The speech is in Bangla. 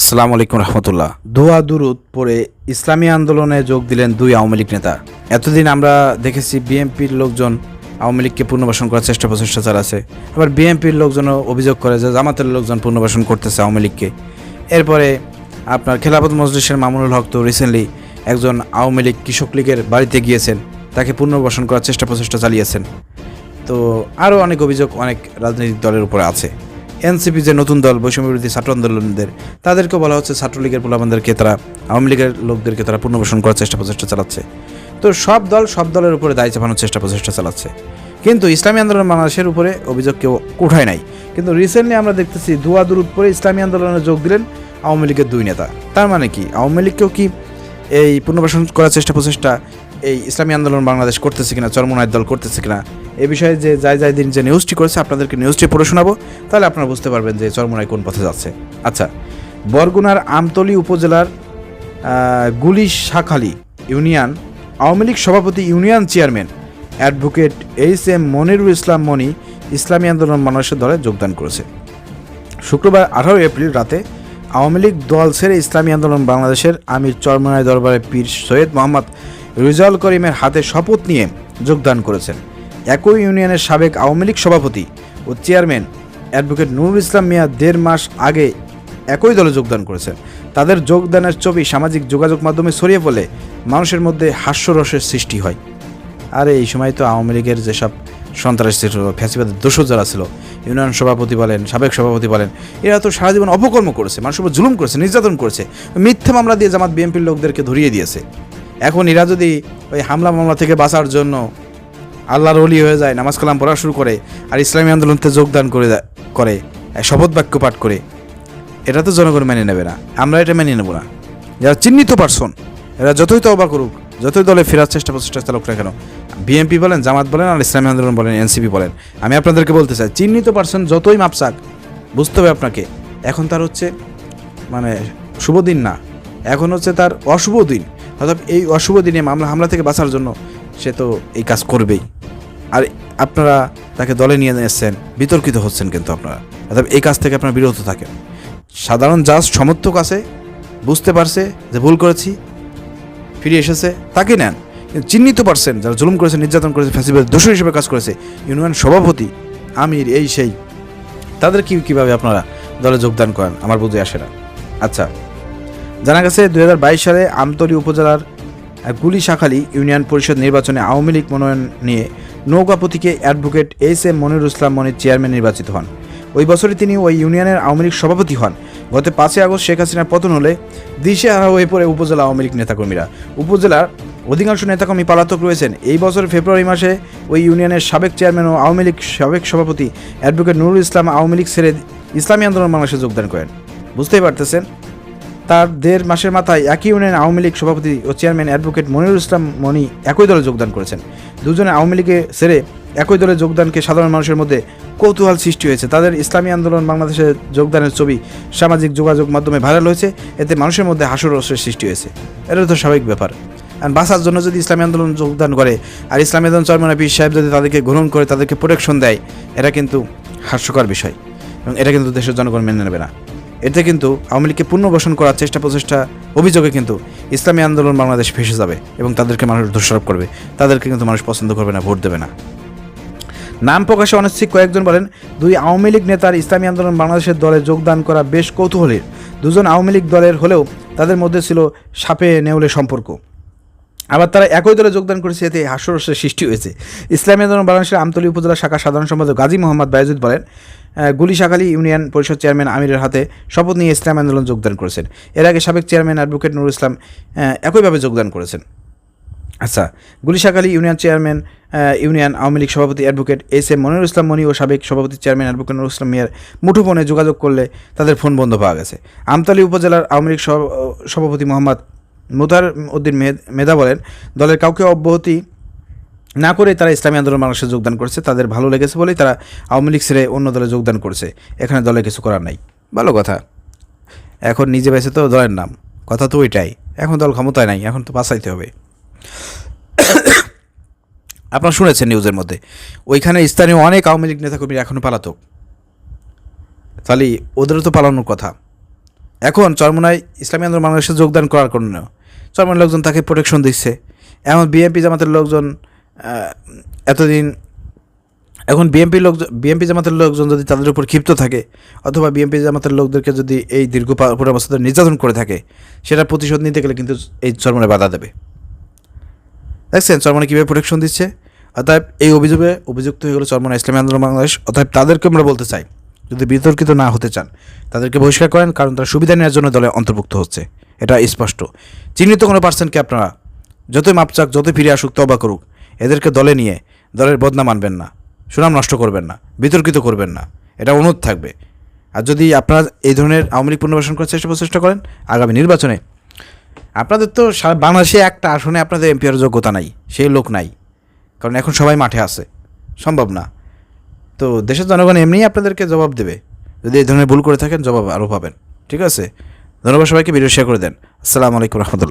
আসসালামু আলাইকুম রহমতুল্লাহ। দোয়া, দুরুদ পরে ইসলামী আন্দোলনে যোগ দিলেন দুই আওয়ামী লীগ নেতা। এতদিন আমরা দেখেছি বিএনপির লোকজন আওয়ামী লীগকে পুনর্বাসন করার চেষ্টা প্রচেষ্টা চালাচ্ছে আবার বিএনপির লোকজনও অভিযোগ করে যে জামাতের লোকজন পুনর্বাসন করতেছে আওয়ামী লীগকে। এরপরে আপনার খেলাফত মজলিসের মামুনুল হক তো রিসেন্টলি একজন আওয়ামী লীগ কৃষক লীগের বাড়িতে গিয়েছেন। তাকে পুনর্বাসন করার চেষ্টা প্রচেষ্টা চালিয়েছেন। তো আরও অনেক অভিযোগ, অনেক রাজনৈতিক দলের উপরে আছে। এনসিপি যে নতুন দল, বৈষম্য বিরোধী ছাত্র আন্দোলনদের, তাদেরকেও বলা হচ্ছে ছাত্রলীগের পোলাবানদেরকে তারা, আওয়ামী লীগের লোকদেরকে তারা পুনর্বাসন করার চেষ্টা প্রচেষ্টা চালাচ্ছে। তো সব দল সব দলের উপরে দায় চাপানোর চেষ্টা প্রচেষ্টা চালাচ্ছে। কিন্তু ইসলামী আন্দোলন বাংলাদেশের উপরে অভিযোগ কেউ উঠায় নাই। কিন্তু রিসেন্টলি আমরা দেখতেছি দুয়া দূর পরে ইসলামী আন্দোলনে যোগ দিলেন আওয়ামী লীগের দুই নেতা। তার মানে কি? আওয়ামী লীগকেও কি এই পুনর্বাসন করার চেষ্টা প্রচেষ্টা এই ইসলামী আন্দোলন বাংলাদেশ করতেছে কিনা চরমনায়ের দল করতেছে কিনা এ বিষয়ে যে যাই যাই দিন যে নিউজটি করেছে, আপনাদেরকে নিউজটি পড়ে শোনাবো। তাহলে আপনারা বুঝতে পারবেন যে চরমনায় কোন পথে যাচ্ছে। আচ্ছা বরগুনার আমতলী উপজেলার গুলি শাখালি ইউনিয়ন, আওয়ামী লীগ সভাপতি union chairman advocate H M Monirul Islam Moni Islami Andolan মানুষের দলে যোগদান করেছে। শুক্রবার আঠারো এপ্রিল রাতে আওয়ামী লীগ দল ছেড়ে ইসলামী আন্দোলন বাংলাদেশের আমির চরমনায় দরবারে পীর সৈয়দ মোহাম্মদ রিজাউল করিমের হাতে শপথ নিয়ে যোগদান করেছেন। একই ইউনিয়নের সাবেক আওয়ামী লীগ সভাপতি ও চেয়ারম্যান অ্যাডভোকেট নুরুল ইসলাম মিয়া দেড় মাস আগে একই দলে যোগদান করেছেন। তাদের যোগদানের ছবি সামাজিক যোগাযোগ মাধ্যমে ছড়িয়ে পড়লে মানুষের মধ্যে হাস্যরসের সৃষ্টি হয়। আর এই সময় তো আওয়ামী লীগের যেসব সন্ত্রাস ছিল, ফ্যাসিবাদের দোষর যারা ছিল, ইউনিয়ন সভাপতি বলেন, সাবেক সভাপতি বলেন, এরা তো সারা জীবন অপকর্ম করেছে, মানুষের উপর জুলুম করেছে, নির্যাতন করেছে, মিথ্যে মামলা দিয়ে জামাত বিএনপির লোকদেরকে ধরিয়ে দিয়েছে। এখন এরা যদি ওই হামলা মামলা থেকে বাঁচার জন্য আল্লাহর অলি হয়ে যায়, নামাজ কালাম পড়া শুরু করে আর ইসলামী আন্দোলনতে যোগদান করে করে শপথ বাক্য পাঠ করে। এটা তো জনগণ মেনে নেবে না, আমরা এটা মেনে নেব না। যারা চিহ্নিত পার্সন এরা যতই তবা করুক, যতই দলে ফেরার চেষ্টা প্রচেষ্টা চালক না কেন বিএনপি বলেন, জামাত বলেন, আর ইসলামী আন্দোলন বলেন, এনসিপি বলেন, আমি আপনাদেরকে বলতে চাই, চিহ্নিত পার্সন যতই মাপসাক, বুঝতে হবে আপনাকে, এখন তার হচ্ছে মানে শুভ দিন না, এখন হচ্ছে তার অশুভ দিন। অর্থাৎ এই অশুভ দিনে মামলা হামলা থেকে বাঁচার জন্য সে তো এই কাজ করবেই। আর আপনারা তাকে দলে নিয়ে এসেছেন, বিতর্কিত হচ্ছেন কিন্তু আপনারা। অর্থাৎ এই কাজ থেকে আপনারা বিরত থাকেন। সাধারণ জাজ সমর্থক আছে, বুঝতে পারছে যে ভুল করেছি, ফিরে এসেছে তাকে নেন। চিহ্নিত পারছেন, যারা জুলুম করেছে, নির্যাতন করেছে, ফ্যাসিবাদ দোষর হিসেবে কাজ করেছে, ইউনিয়ন সভাপতি, আমির, এই সেই, তাদের কি, কীভাবে আপনারা দলে যোগদান করেন? আমার বুঝে আসে না। আচ্ছা জানা গেছে দু হাজার বাইশ সালে আমতলী উপজেলার গুলি শাখালি ইউনিয়ন পরিষদ নির্বাচনে আওয়ামী লীগ মনোনয়ন নিয়ে নৌকা প্রতীকে advocate H M Monirul Islam Monir chairman নির্বাচিত হন। ওই বছরই তিনি ওই ইউনিয়নের আওয়ামী লীগ সভাপতি হন। গত পাঁচই আগস্ট শেখ হাসিনার পতন হলে দিশেহারা হয়ে পড়ে উপজেলা আওয়ামী লীগ নেতাকর্মীরা। উপজেলার অধিকাংশ নেতাকর্মী পলাতক রয়েছেন। এই বছর ফেব্রুয়ারি মাসে ওই ইউনিয়নের সাবেক চেয়ারম্যান ও আওয়ামী লীগ সাবেক সভাপতি অ্যাডভোকেট নুরুল ইসলাম আওয়ামী লীগ ছেড়ে ইসলামী আন্দোলন বাংলাদেশে যোগদান করেন। বুঝতেই পারতেছেন তার দেড় মাসের মাথায় একই ইউনিয়ন আওয়ামী লীগ সভাপতি ও চেয়ারম্যান অ্যাডভোকেট মনিরুল ইসলাম মনি একই দলে যোগদান করেছেন। দুজনে আওয়ামী লীগে সেরে একই দলে যোগদানকে সাধারণ মানুষের মধ্যে কৌতূহল সৃষ্টি হয়েছে। তাদের ইসলামী আন্দোলন বাংলাদেশে যোগদানের ছবি, সামাজিক যোগাযোগ মাধ্যমে ভাইরাল হয়েছে। এতে মানুষের মধ্যে হাস্যরসের সৃষ্টি হয়েছে। এটা তো স্বাভাবিক ব্যাপার। আর বাঁচার জন্য যদি ইসলামী আন্দোলন যোগদান করে, আর ইসলামী আন্দোলন চরমানা পীর সাহেব যদি তাদেরকে গ্রহণ করে, তাদেরকে প্রোটেকশন দেয়, এটা কিন্তু হাস্যকর বিষয়। এবং এটা কিন্তু দেশের জনগণ মেনে নেবে না। এতে কিন্তু আওয়ামী লীগকে পুনর্বাসন করার চেষ্টা প্রচেষ্টা, অভিযোগে কিন্তু ইসলামী আন্দোলন বাংলাদেশ ফেসে যাবে এবং তাদেরকে মানুষ দোষারোপ করবে। তাদেরকে কিন্তু মানুষ পছন্দ করবে না, ভোট দেবে না। নাম প্রকাশে অনিশ্চিত কয়েকজন বলেন, দুই আওয়ামী লীগ নেতার ইসলামী আন্দোলন বাংলাদেশের দলে যোগদান করা বেশ কৌতূহলের। দুজন আওয়ামী লীগ দলের হলেও তাদের মধ্যে ছিল সাপে নেউলে সম্পর্ক। আবার তারা একই দলে যোগদান করেছে এতে হাস্যরসের সৃষ্টি হয়েছে। ইসলামী আন্দোলন বাংলাদেশের আমতলী উপজেলা শাখা সাধারণ সম্পাদক গাজী মোহাম্মদ বায়জুদ বলেন আহ, গুলিশাখালী ইউনিয়ন পরিষদ চেয়ারম্যান আমিরের হাতে শপথ নিয়ে ইসলাম আন্দোলন যোগদান করেছেন। এর আগে সাবেক চেয়ারম্যান অ্যাডভোকেট নুরুল ইসলাম একইভাবে যোগদান করেছেন। আচ্ছা Gulishakhali union chairman union Awami League সভাপতি advocate S M Monirul Islam Moni ও সাবেক সভাপতি চেয়ারম্যান অ্যাডভোকেট নুরুল ইসলাম মিয়ার মুঠোফোনে যোগাযোগ করলে তাদের ফোন বন্ধ পাওয়া গেছে। আমতলী উপজেলার আওয়ামী লীগ সভ- সভাপতি মোহাম্মদ মুতার উদ্দিন মেধা বলেন, দলের কাউকে অব্যাহতি না করে তারা ইসলামী আন্দোলন বাংলাদেশে যোগদান করেছে। তাদের ভালো লেগেছে বলেই তারা আওয়ামী লীগ ছেড়ে অন্য দলে যোগদান করছে। এখানে দলে কিছু করার নাই। ভালো কথা। এখন নিজে বেছে তো দলের নাম। কথা তো ওইটাই। এখন দল ক্ষমতায় নাই, এখন তো বাঁচাইতে হবে। আপনারা শুনেছেন নিউজের মধ্যে, ওইখানে স্থানীয় অনেক আওয়ামী লীগ নেতাকর্মী এখনও পালাতক। তাহলে ওদেরও তো পালানোর কথা। এখন চরমনায় ইসলামী আন্দোলন বাংলাদেশে যোগদান করার কারণেও চরমনার লোকজন তাকে প্রোটেকশন দিচ্ছে। এমন বিএনপি জামাতের লোকজন এতদিন, এখন বিএনপি লোক বিএনপি জামাতের লোকজন যদি তাদের উপর ক্ষিপ্ত থাকে, অথবা বিএনপি জামাতের লোকদেরকে যদি এই দীর্ঘ পা- পনেরো বছর নির্যাতন করে থাকে, সেটা প্রতিশোধ নিতে গেলে কিন্তু এই চরমনে বাধা দেবে। দেখছেন? চরমনে কীভাবে প্রোটেকশন দিচ্ছে? অতএব এই অভিযোগে অভিযুক্ত হয়ে গেলো চরমনা ইসলামী আন্দোলন বাংলাদেশ। অতএব তাদেরকে আমরা বলতে চাই, যদি বিতর্কিত না হতে চান, তাদেরকে বহিষ্কার করেন, কারণ তারা সুবিধা নেওয়ার জন্য দলে অন্তর্ভুক্ত হচ্ছে। এটা স্পষ্ট। চিহ্নিত কোনো পার্সেন্টকে আপনারা যতই মাপচাক যতই ফিরে আসুক তবা করুক, এদেরকে দলে নিয়ে দলের বদনাম আনবেন না, সুনাম নষ্ট করবেন না, বিতর্কিত করবেন না, এটা অনুরোধ থাকবে। আর যদি আপনারা এই ধরনের আওয়ামী লীগ পুনর্বাসন করার চেষ্টা প্রচেষ্টা করেন, আগামী নির্বাচনে, আপনাদের তো বাংলাদেশে একটা আসনে আপনাদের এমপিআর যোগ্যতা নাই, সেই লোক নাই, কারণ এখন সবাই মাঠে আছে, সম্ভব না। তো দেশের জনগণ এমনিই আপনাদেরকে জবাব দেবে, যদি এই ধরনের ভুল করে থাকেন, জবাব আরও পাবেন, ঠিক আছে? ধন্যবাদ সবাইকে ভিডিও করে দেন। আসসালামু আলাইকুম রহমতুল্লাহ।